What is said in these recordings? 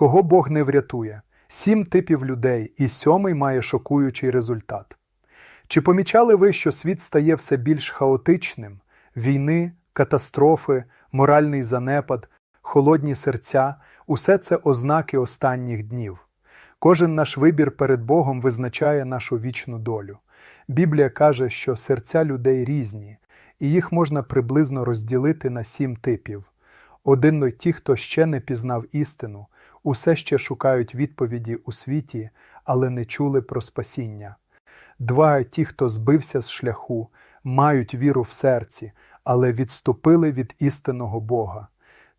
Кого Бог не врятує? Сім типів людей, і сьомий має шокуючий результат. Чи помічали ви, що світ стає все більш хаотичним? Війни, катастрофи, моральний занепад, холодні серця усе це ознаки останніх днів. Кожен наш вибір перед Богом визначає нашу вічну долю. Біблія каже, що серця людей різні, і їх можна приблизно розділити на сім типів. Один ті, хто ще не пізнав істину, усе ще шукають відповіді у світі, але не чули про спасіння. Два ті, хто збився з шляху, мають віру в серці, але відступили від істинного Бога.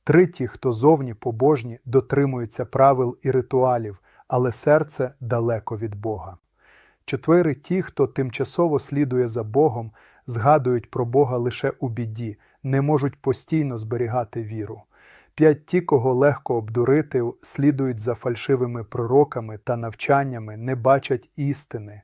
Три ті, хто зовні побожні, дотримуються правил і ритуалів, але серце далеко від Бога. Четвери ті, хто тимчасово слідує за Богом, згадують про Бога лише у біді, не можуть постійно зберігати віру. П'ять ті, кого легко обдурити, слідують за фальшивими пророками та навчаннями, не бачать істини.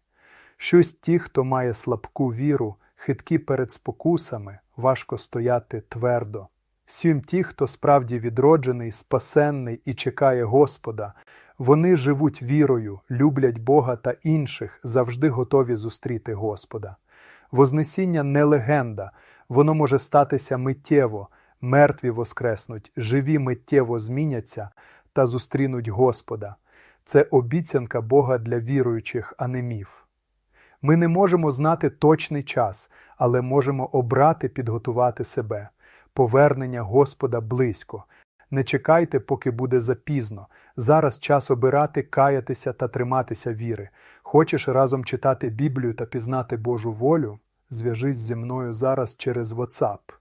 Шість ті, хто має слабку віру, хиткі перед спокусами, важко стояти твердо. Сім ті, хто справді відроджений, спасенний і чекає Господа, вони живуть вірою, люблять Бога та інших, завжди готові зустріти Господа. Вознесіння не легенда, воно може статися миттєво, мертві воскреснуть, живі миттєво зміняться та зустрінуть Господа. Це обіцянка Бога для віруючих, а не міф. Ми не можемо знати точний час, але можемо обрати підготувати себе. Повернення Господа близько. Не чекайте, поки буде запізно. Зараз час обирати, каятися та триматися віри. Хочеш разом читати Біблію та пізнати Божу волю? Зв'яжись зі мною зараз через WhatsApp.